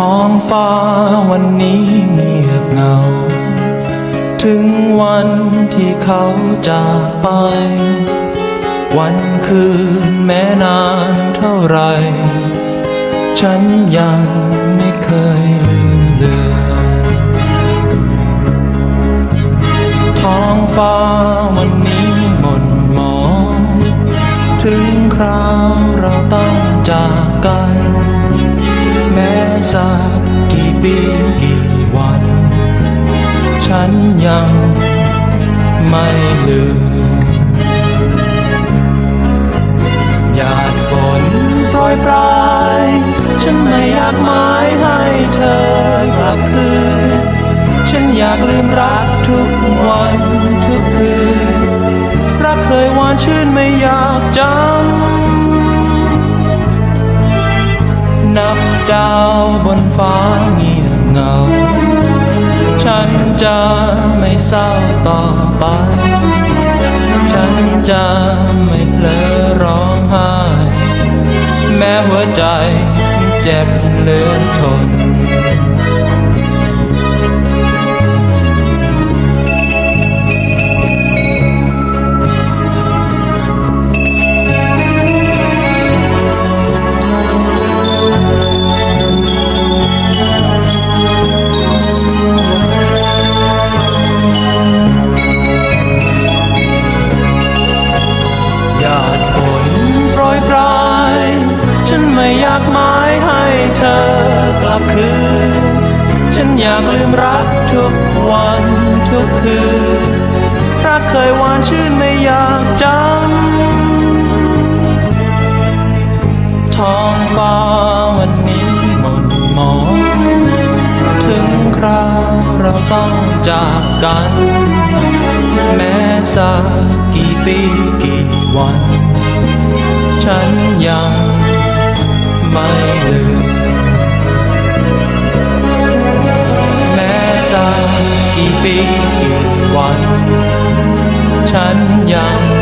ท้องฟ้าวันนี้เงียบเงา ถึงวันที่เขาจากไป วันคืนแม้นานเท่าไร ฉันยังไม่เคยลืมเลือนท้องฟ้าวันนี้หม่นหมอง ถึงคราวเราต้องจากกัน กี่วัน ฉันยังไม่ลืมหยาดฝนโปรยปลาย ฉันไม่อยากหมายให้เธอกลับคืน ฉันอยากลืมรักทุกวันทุกคืน รักเคยหวานชื่นไม่อยากจำนับดาวบนฟ้า จะไม่เศร้าต่อไป ฉันจะไม่เพลอร้องไห้ แม้หัวใจเจ็บเหลือทนากหมายให้เธอกลับคืน ฉันอยากลืมรักทุกวันทุกคืนรักเคยหวานชื่นไม่อยากจำท้องฟ้าวันนี้หม่นหมองถึงคราวเราต้องจากกัน แม้สักกี่ปีกี่วัน ฉันยัง ไม่ลืมแม้สักกี่ปีกี่วัน ฉันยัง